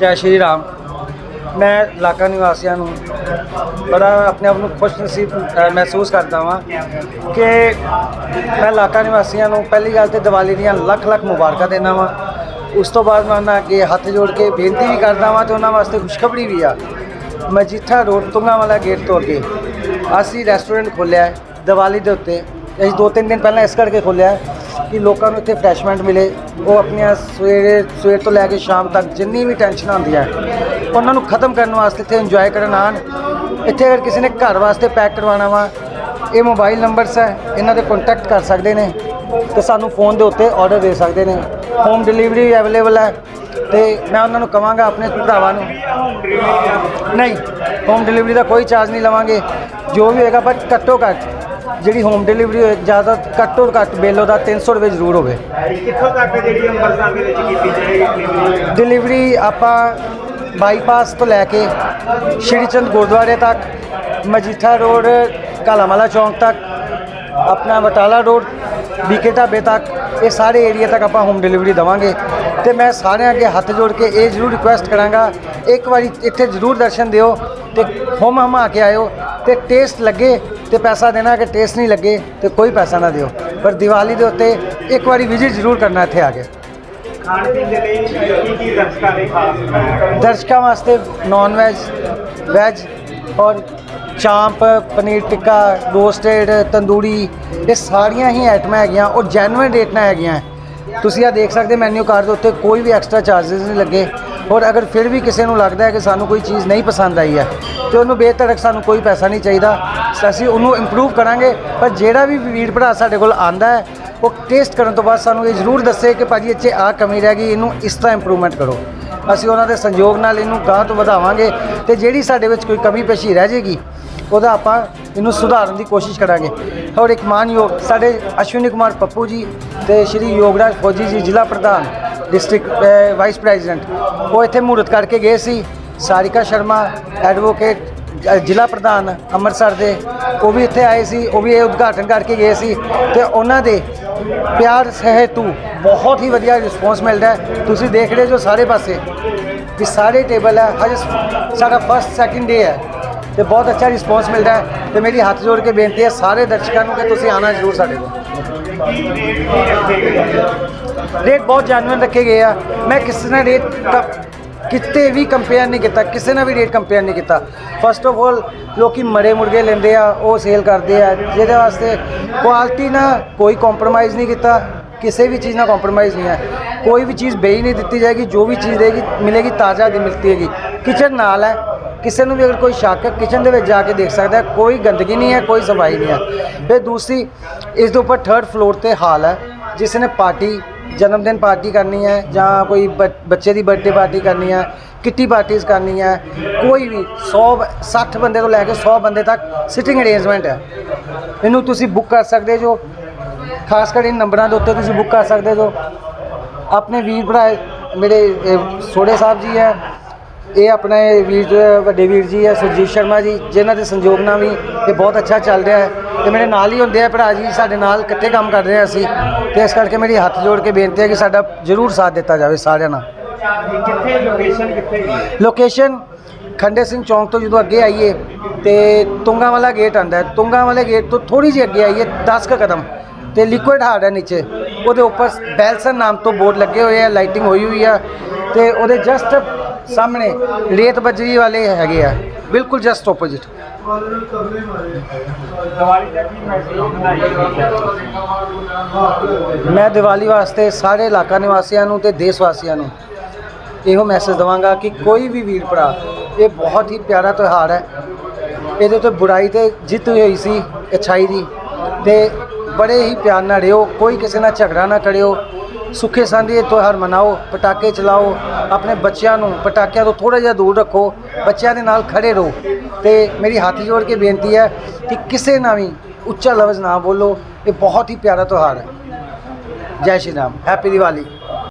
ਜੈ ਸ਼੍ਰੀ ਰਾਮ। ਮੈਂ ਇਲਾਕਾ ਨਿਵਾਸੀਆਂ ਨੂੰ ਬੜਾ ਆਪਣੇ ਆਪ ਨੂੰ ਖੁਸ਼ ਨਸੀਬ ਮਹਿਸੂਸ ਕਰਦਾ ਹਾਂ ਕਿ ਮੈਂ ਇਲਾਕਾ ਨਿਵਾਸੀਆਂ ਨੂੰ ਪਹਿਲੀ ਗੱਲ ਤੇ ਦੀਵਾਲੀ ਦੀਆਂ ਲੱਖ ਲੱਖ ਮੁਬਾਰਕਾਂ ਦਿੰਦਾ ਵਾਂ। ਉਸ ਤੋਂ ਬਾਅਦ ਮੈਂ ਉਹਨਾਂ ਅੱਗੇ ਹੱਥ ਜੋੜ ਕੇ ਬੇਨਤੀ ਵੀ ਕਰਦਾ ਵਾਂ ਤੇ ਉਹਨਾਂ ਵਾਸਤੇ ਖੁਸ਼ਖਬਰੀ ਵੀ ਆ। ਮਜੀਠਾ ਰੋਡ ਤੁੰਗਾ ਵਾਲਾ ਗੇਟ ਤੋਂ ਅੱਗੇ ਅਸੀਂ ਰੈਸਟੋਰੈਂਟ ਖੋਲ੍ਹਿਆ ਹੈ ਦੀਵਾਲੀ ਦੇ ਉੱਤੇ। ਅਸੀਂ ਦੋ ਤਿੰਨ ਦਿਨ ਪਹਿਲਾਂ ਇਸ ਕਰਕੇ ਖੋਲ੍ਹਿਆ ਹੈ। ਕਿ ਲੋਕਾਂ ਨੂੰ ਇੱਥੇ ਫਰੈਸ਼ਮੈਂਟ ਮਿਲੇ। ਉਹ ਆਪਣੀਆਂ ਸਵੇਰੇ, ਸਵੇਰ ਤੋਂ ਲੈ ਕੇ ਸ਼ਾਮ ਤੱਕ ਜਿੰਨੀ ਵੀ ਟੈਨਸ਼ਨ ਹੈ ਉਹਨਾਂ ਨੂੰ ਖਤਮ ਕਰਨ ਵਾਸਤੇ ਇੱਥੇ ਇੰਜੋਏ ਕਰਨ ਆਉਣ। ਇੱਥੇ ਅਗਰ ਕਿਸੇ ਨੇ ਘਰ ਵਾਸਤੇ ਪੈਕ ਕਰਵਾਉਣਾ ਵਾ, ਇਹ ਮੋਬਾਈਲ ਨੰਬਰਸ ਹੈ, ਇਹਨਾਂ ਤੇ ਕੰਟੈਕਟ ਕਰ ਸਕਦੇ ਨੇ ਤੇ ਸਾਨੂੰ ਫੋਨ ਦੇ ਉੱਤੇ ਆਰਡਰ ਦੇ ਸਕਦੇ ਨੇ। ਹੋਮ ਡਿਲੀਵਰੀ ਅਵੇਲੇਬਲ ਹੈ ਤੇ ਮੈਂ ਉਹਨਾਂ ਨੂੰ ਕਵਾਂਗਾ ਆਪਣੇ ਭਰਾਵਾਂ ਨੂੰ, ਨਹੀਂ ਹੋਮ ਡਿਲੀਵਰੀ ਦਾ ਕੋਈ ਚਾਰਜ ਨਹੀਂ ਲਵਾਂਗੇ। ਜੋ ਵੀ ਹੋਏਗਾ ਪਰ ਘੱਟੋ ਘੱਟ ਜਿਹੜੀ ਹੋਮ ਡਿਲੀਵਰੀ ਹੋਏ ਜ਼ਿਆਦਾ ਘੱਟੋ ਘੱਟ ਬਿੱਲ ਉਹਦਾ 300 ਰੁਪਏ ਜ਼ਰੂਰ ਹੋਵੇ। ਕਿੱਥੋਂ ਤੱਕ ਜਿਹੜੀ ਅੰਮ੍ਰਿਤਸਰ ਦੇ ਵਿੱਚ ਕੀਤੀ ਜਾਏਗੀ ਡਿਲੀਵਰੀ ਆਪਾਂ ਬਾਈਪਾਸ ਤੋਂ ਲੈ ਕੇ ਸ਼੍ਰੀ ਚੰਦ ਗੁਰਦੁਆਰੇ ਤੱਕ ਮਜੀਠਾ ਰੋਡ ਕਾਲਾਮਾਲਾ ਚੌਂਕ ਤੱਕ ਆਪਣਾ ਬਟਾਲਾ ਰੋਡ ਬੀਕੇ ਢਾਬੇ ਤੱਕ ਇਹ ਸਾਰੇ ਏਰੀਆ ਤੱਕ ਆਪਾਂ ਹੋਮ ਡਿਲੀਵਰੀ ਦਵਾਂਗੇ। ਤੇ ਮੈਂ ਸਾਰਿਆਂ ਅੱਗੇ ਹੱਥ ਜੋੜ ਕੇ ਇਹ ਜ਼ਰੂਰ ਰਿਕੁਐਸਟ ਕਰਾਂਗਾ ਇੱਕ ਵਾਰੀ ਇੱਥੇ ਜ਼ਰੂਰ ਦਰਸ਼ਨ ਦਿਓ ਤੇ ਹੋਮ ਹਮਾ ਕੇ ਆਇਓ ਤੇ ਟੇਸਟ ਲੱਗੇ ਤੇ ਪੈਸਾ ਦੇਣਾ ਕਿ ਟੇਸਟ ਨਹੀਂ ਲੱਗੇ ਤੇ ਕੋਈ ਪੈਸਾ ਨਾ ਦਿਓ। ਪਰ ਦੀਵਾਲੀ ਦੇ ਉੱਤੇ ਇੱਕ ਵਾਰੀ ਵਿਜ਼ਿਟ ਜ਼ਰੂਰ ਕਰਨਾ ਇੱਥੇ ਆ ਕੇ। ਖਾਣ ਪੀਣ ਦੇ ਲਈ ਕੀ ਕੀ ਦਰਸ਼ਕਾਂ ਲਈ ਖਾਸ ਦਰਸ਼ਕਾਂ ਵਾਸਤੇ ਨਾਨ ਵੈਜ ਵੈਜ ਔਰ ਚਾਂਪ ਪਨੀਰ ਟਿੱਕਾ ਰੋਸਟਡ ਤੰਦੂਰੀ ਇਹ ਸਾਰੀਆਂ ਹੀ ਆਈਟਮਾਂ ਹੈਗੀਆਂ ਔਰ ਜੈਨੂਇਨ ਰੇਟ ਨਾਲ ਹੈਗੀਆਂ। ਤੁਸੀਂ ਆ ਦੇਖ ਸਕਦੇ ਮੈਨੂ ਕਾਰਡ ਦੇ ਉੱਤੇ ਕੋਈ ਵੀ ਐਕਸਟਰਾ ਚਾਰजेस ਨਹੀਂ ਲੱਗੇ। ਔਰ ਅਗਰ ਫਿਰ ਵੀ ਕਿਸੇ ਨੂੰ ਲੱਗਦਾ ਹੈ ਕਿ ਸਾਨੂੰ ਕੋਈ ਚੀਜ਼ ਨਹੀਂ ਪਸੰਦ ਆਈ ਹੈ, ਤੇ ਉਹਨੂੰ ਬੇਧੜਕ ਸਾਨੂੰ ਕੋਈ ਪੈਸਾ ਨਹੀਂ ਚਾਹੀਦਾ। ਅਸੀਂ ਉਹਨੂੰ ਇੰਪਰੂਵ ਕਰਾਂਗੇ, ਪਰ ਜਿਹੜਾ ਵੀ ਵੀਰ ਭਰਾ ਸਾਡੇ ਕੋਲ ਆਂਦਾ ਹੈ, ਉਹ ਟੇਸਟ ਕਰਨ ਤੋਂ ਬਾਅਦ ਸਾਨੂੰ ਇਹ ਜ਼ਰੂਰ ਦੱਸੇ ਕਿ ਭਾਜੀ ਇੱਥੇ ਆ ਕਮੀ ਰਹਿ ਗਈ, ਇਹਨੂੰ ਇਸ ਤਰ੍ਹਾਂ ਇੰਪਰੂਵਮੈਂਟ ਕਰੋ। ਅਸੀਂ ਉਹਨਾਂ ਦੇ ਸੰਯੋਗ ਨਾਲ ਇਹਨੂੰ ਗਾਹ ਤੋਂ ਵਧਾਵਾਂਗੇ, ਤੇ ਜਿਹੜੀ ਸਾਡੇ ਵਿੱਚ ਕੋਈ ਕਮੀ ਪੇਸ਼ੀ ਰਹਿ ਜਾਏਗੀ ਉਹਦਾ ਆਪਾਂ ਇਹਨੂੰ ਸੁਧਾਰਨ ਦੀ ਕੋਸ਼ਿਸ਼ ਕਰਾਂਗੇ। ਔਰ ਇੱਕ ਮਾਨਯੋਗ ਸਾਡੇ ਅਸ਼ਵਨੀ ਕੁਮਾਰ ਪੱਪੂ ਜੀ ਤੇ ਸ਼੍ਰੀ ਯੋਗਰਾਜ ਫੌਜੀ ਜੀ ਜ਼ਿਲ੍ਹਾ ਪ੍ਰਧਾਨ ਡਿਸਟ੍ਰਿਕਟ ਵਾਈਸ ਪ੍ਰੈਜ਼ੀਡੈਂਟ ਉਹ ਇੱਥੇ ਮੂਰਤ ਕਰਕੇ ਗਏ ਸੀ। ਸਾਰਿਕਾ ਸ਼ਰਮਾ ਐਡਵੋਕੇਟ ਜ਼ਿਲ੍ਹਾ ਪ੍ਰਧਾਨ ਅੰਮ੍ਰਿਤਸਰ ਦੇ, ਉਹ ਵੀ ਇੱਥੇ ਆਏ ਸੀ, ਉਹ ਵੀ ਇਹ ਉਦਘਾਟਨ ਕਰਕੇ ਗਏ ਸੀ ਤੇ ਉਹਨਾਂ ਦੇ ਪਿਆਰ, ਸਹਿਤੂ ਬਹੁਤ ਹੀ ਵਧੀਆ ਰਿਸਪੌਂਸ ਮਿਲਦਾ ਤੁਸੀਂ ਦੇਖ ਰਹੇ ਜੋ ਸਾਰੇ ਪਾਸੇ ਵੀ ਸਾਰੇ ਟੇਬਲ ਹੈ, ਹਜੇ ਸਾਡਾ ਫਸਟ ਸੈਕਿੰਡ ਡੇ ਹੈ। ਤੇ ਬਹੁਤ ਅੱਛਾ ਰਿਸਪੌਂਸ ਮਿਲਦਾ ਹੈ ਤੇ ਮੇਰੀ ਹੱਥ ਜੋੜ ਕੇ ਬੇਨਤੀ ਹੈ ਸਾਰੇ ਦਰਸ਼ਕਾਂ ਨੂੰ ਕਿ ਤੁਸੀਂ ਆਣਾ ਜ਼ਰੂਰ ਸਾਡੇ ਕੋਲ। ਰੇਟ ਬਹੁਤ ਜੈਨੂਇਨ ਰੱਖੇ ਗਏ ਆ। ਮੈਂ ਕਿਸੇ ਨਾਲ ਰੇਟ ਕਿਤੇ ਵੀ ਕੰਪੇਅਰ ਨਹੀਂ ਕੀਤਾ, ਕਿਸੇ ਨਾਲ ਵੀ ਰੇਟ ਕੰਪੇਅਰ ਨਹੀਂ ਕੀਤਾ। ਫਸਟ ਆਫ ਆਲ ਲੋਕੀ ਮਰੇ ਮੁਰਗੇ ਲੈਂਦੇ ਆ, ਉਹ ਸੇਲ ਕਰਦੇ ਆ। ਜਿਹਦੇ ਵਾਸਤੇ ਕੁਆਲਿਟੀ ਨਾਲ ਕੋਈ ਕੰਪਰੋਮਾਈਜ਼ ਨਹੀਂ ਕੀਤਾ, ਕਿਸੇ ਵੀ ਚੀਜ਼ ਨਾਲ ਕੰਪਰੋਮਾਈਜ਼ ਨਹੀਂ ਹੈ ਕੋਈ ਵੀ ਚੀਜ਼ ਬੇਈ ਨਹੀਂ ਦਿੱਤੀ ਜਾਏਗੀ, ਜੋ ਵੀ ਚੀਜ਼ ਦੇਗੀ ਮਿਲੇਗੀ, ਤਾਜ਼ਾ ਦੀ ਮਿਲਤੀ ਹੈਗੀ। ਕਿਚਨ ਨਾਲ ਹੈ ਕਿਸੇ ਨੂੰ ਵੀ ਅਗਰ ਕੋਈ ਸ਼ੱਕ ਹੈ ਕਿਚਨ ਦੇ ਵਿੱਚ ਜਾ ਕੇ ਦੇਖ ਸਕਦਾ ਹੈ, ਕੋਈ ਗੰਦਗੀ ਨਹੀਂ ਹੈ, ਕੋਈ ਸਫ਼ਾਈ ਨਹੀਂ ਹੈ। ਫਿਰ ਦੂਸਰੀ, ਇਸ ਦੇ ਉੱਪਰ ਥਰਡ ਫਲੋਰ ਤੇ ਹਾਲ ਹੈ, ਜਿਸ ਨੇ ਪਾਰਟੀ ਜਨਮ ਦਿਨ ਪਾਰਟੀ ਕਰਨੀ ਹੈ ਜਾਂ ਕੋਈ ਬ- ਬੱਚੇ ਦੀ ਬਰਥਡੇ ਪਾਰਟੀ ਕਰਨੀ ਹੈ, ਕਿੱਟੀ ਪਾਰਟੀਆਂ ਕਰਨੀ ਹੈ, ਕੋਈ ਵੀ 100 60 ਬੰਦੇ ਤੋਂ ਲੈ ਕੇ 100 ਬੰਦੇ ਤੱਕ ਸਿਟਿੰਗ ਅਰੇਂਜਮੈਂਟ ਹੈ। ਇਹਨੂੰ ਤੁਸੀਂ ਬੁੱਕ ਕਰ ਸਕਦੇ ਜੋ, ਖਾਸ ਕਰ ਇਨ ਨੰਬਰਾਂ ਦੇ ਉੱਤੇ ਤੁਸੀਂ ਬੁੱਕ ਕਰ ਸਕਦੇ ਜੋ। ਆਪਣੇ ਵੀਰ ਭਰਾ, ਮੇਰੇ ਸੋੜੇ ਸਾਹਿਬ ਜੀ ਹੈ ਇਹ ਆਪਣੇ ਵੀਰ ਵੱਡੇ ਵੀਰ ਜੀ ਹੈ, ਸੁਰਜੀਤ ਸ਼ਰਮਾ ਜੀ, ਜਿਨ੍ਹਾਂ ਦੇ ਸੰਯੋਗ ਨਾਲ ਵੀ ਇਹ ਬਹੁਤ ਅੱਛਾ ਚੱਲ ਰਿਹਾ ਹੈ ਤੇ ਮੇਰੇ ਨਾਲ ਹੀ ਹੁੰਦੇ ਆ ਭਰਾ ਜੀ, ਸਾਡੇ ਨਾਲ ਇਕੱਠੇ ਕੰਮ ਕਰ ਰਹੇ ਹਾਂ ਅਸੀਂ ਤੇ ਇਸ ਕਰਕੇ ਮੇਰੀ ਹੱਥ ਜੋੜ ਕੇ ਬੇਨਤੀ ਹੈ ਕਿ ਸਾਡਾ ਜ਼ਰੂਰ ਸਾਥ ਦਿੱਤਾ ਜਾਵੇ ਸਾਰਿਆਂ ਨਾਲ। ਕਿੱਥੇ ਲੋਕੇਸ਼ਨ ਕਿੱਥੇ ਲੋਕੇਸ਼ਨ ਖੰਡੇ ਸਿੰਘ ਚੌਂਕ ਤੋਂ ਜਦੋਂ ਅੱਗੇ ਆਈਏ ਤੇ ਤੁੰਗਾ ਵਾਲਾ ਗੇਟ ਆਂਦਾ ਹੈ। ਤੁੰਗਾ ਵਾਲੇ ਗੇਟ ਤੋਂ ਥੋੜੀ ਜਿਹੀ ਅੱਗੇ ਆਈਏ 10 ਕੁ ਕਦਮ ਤੇ ਲਿਕੁਇਡ ਹਾਰਡ ਹੈ ਨੀਚੇ। ਉਹਦੇ ਉੱਪਰ ਬੈਲਸਨ ਨਾਮ ਤੋਂ ਬੋਰਡ ਲੱਗੇ ਹੋਏ ਆ ਲਾਈਟਿੰਗ ਹੋਈ ਹੋਈ ਆ ਤੇ ਉਹਦੇ ਜਸਟ ਸਾਹਮਣੇ ਰੇਤ ਬਜਰੀ ਵਾਲੇ ਹੈਗੇ ਆ ਬਿਲਕੁਲ ਜਸਟ ਆਪੋਜ਼ਿਟ ਮੈਂ ਦੀਵਾਲੀ ਵਾਸਤੇ ਸਾਰੇ ਇਲਾਕਾ ਨਿਵਾਸੀਆਂ ਨੂੰ ਤੇ ਦੇਸ਼ ਵਾਸੀਆਂ ਨੂੰ ਇਹੋ ਮੈਸੇਜ ਦਵਾਂਗਾ ਕਿ ਕੋਈ ਵੀ ਵੀਰ ਭਰਾ ਇਹ ਬਹੁਤ ਹੀ ਪਿਆਰਾ ਤਿਉਹਾਰ ਹੈ। ਇਹਦੇ ਤੇ ਬੁਰਾਈ ਤੇ ਜਿੱਤ ਹੋਈ ਸੀ ਅੱਛਾਈ ਦੀ। ਤੇ ਬੜੇ ਹੀ ਪਿਆਰ ਨਾਲ ਰਿਓ ਕੋਈ ਕਿਸੇ ਨਾਲ ਝਗੜਾ ਨਾ ਕਰਿਓ। ਸੁੱਖੇ ਸਾਂਦੀ ਇਹ ਤਿਉਹਾਰ ਮਨਾਓ ਪਟਾਕੇ ਚਲਾਓ ਆਪਣੇ ਬੱਚਿਆਂ ਨੂੰ ਪਟਾਕਿਆਂ ਤੋਂ ਥੋੜਾ ਜਿਹਾ ਦੂਰ ਰੱਖੋ, ਬੱਚਿਆਂ ਦੇ ਨਾਲ ਖੜੇ ਰਹੋ। ਤੇ ਮੇਰੀ ਹੱਥ ਜੋੜ ਕੇ ਬੇਨਤੀ ਹੈ ਕਿ ਕਿਸੇ ਨਾਲ ਵੀ ਉੱਚਾ ਲਫ਼ਜ਼ ਨਾ ਬੋਲੋ। ਇਹ ਬਹੁਤ ਹੀ ਪਿਆਰਾ ਤਿਉਹਾਰ ਹੈ। ਜੈ ਸ਼੍ਰੀ ਰਾਮ। ਹੈਪੀ ਦੀਵਾਲੀ